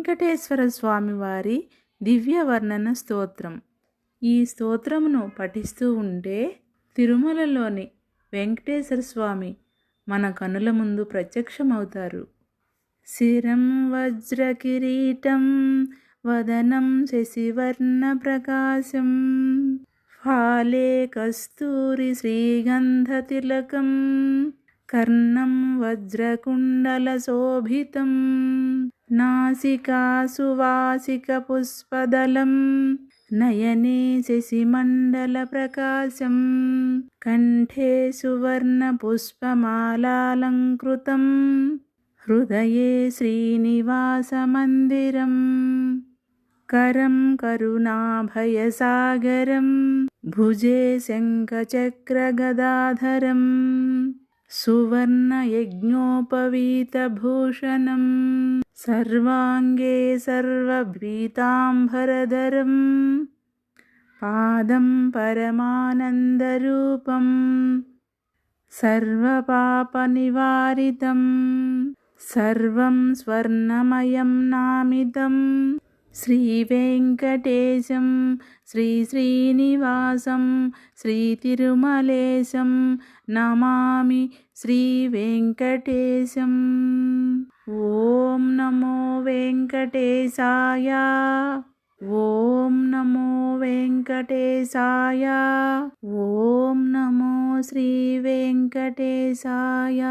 వెంకటేశ్వర స్వామివారి దివ్య వర్ణన స్తోత్రం. ఈ స్తోత్రమును పఠిస్తూ ఉంటే తిరుమలలోని వెంకటేశ్వర స్వామి మన కనుల ముందు ప్రత్యక్షమవుతారు. శిరం వజ్రకిరీటం వదనం శశివర్ణ ప్రకాశం ఫాలే కస్తూరి శ్రీగంధతిలకం कर्णं वज्रकुण्डलशोभितं नासिकासुवासिकपुष्पदलं नयने शशिमण्डलप्रकाशं कण्ठे सुवर्णपुष्पमालालङ्कृतं हृदये श्रीनिवासमन्दिरम् करं करुणाभयसागरं भुजे शङ्खचक्रगदाधरम् सुवर्णयज्ञोपवीतभूषणं सर्वाङ्गे सर्वभीताम्बरधरं पादं परमानन्दरूपं सर्वपापनिवारितं सर्वं स्वर्णमयं శ్రీ వెంకటేశం శ్రీ శ్రీనివాసం శ్రీ తిరుమలేశం నమామి శ్రీ వెంకటేశం. ఓం నమో వెంకటేశాయ ఓం నమో వెంకటేశాయ ఓం నమో శ్రీ వెంకటేశాయ.